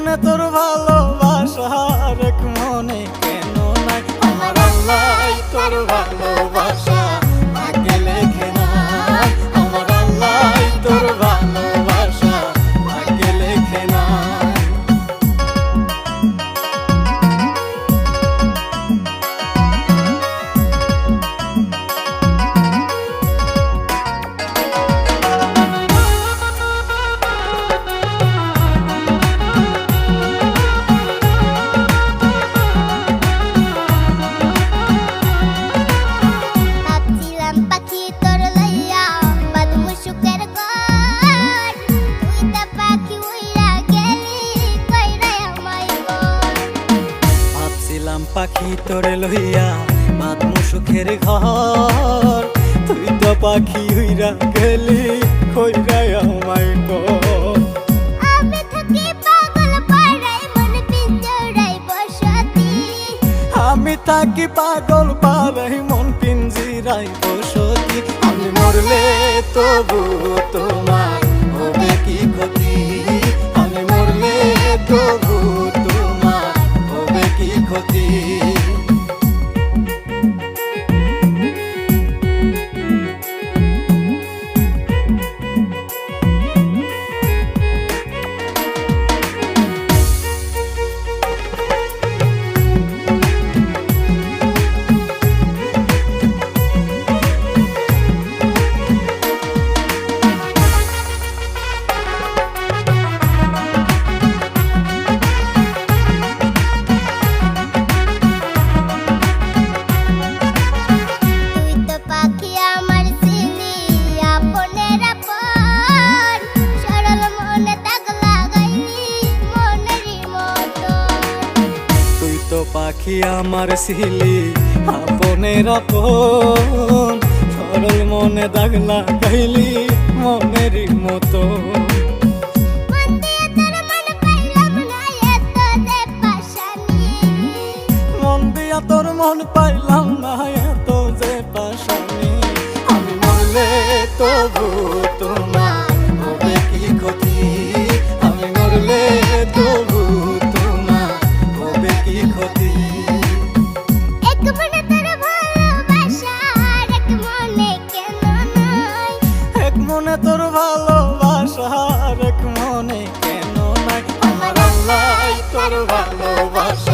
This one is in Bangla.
মনে তোর ভালোবাসা এক মনে কেন নাই? আমার আল্লাহ তোর ভালোবাসা। পাখি তোরে লইয়া মাত সুখের ঘর। তুই তো পাখি হইরা গেলি কইরা আমায় কর আমি থাকি পাগল মন পালাই মন পিঞ্জিরাই বসতি। আমি মরলে তবু তোমার night. পাখি আমার ছিলি আপনের আপন। সরল মনে দাগ লাগাইলি মনেরই মতো তোর মন পাইলাম না এত যে পাশানি। মন দিয়া তোর মন পাইলাম না এত যে পাশানি। আমি মরলে তবু তোমার মনে তোর ভালোবাসা আর এক মনে কেন নাই? আমার আল্লাহ তোর ভালোবাসা।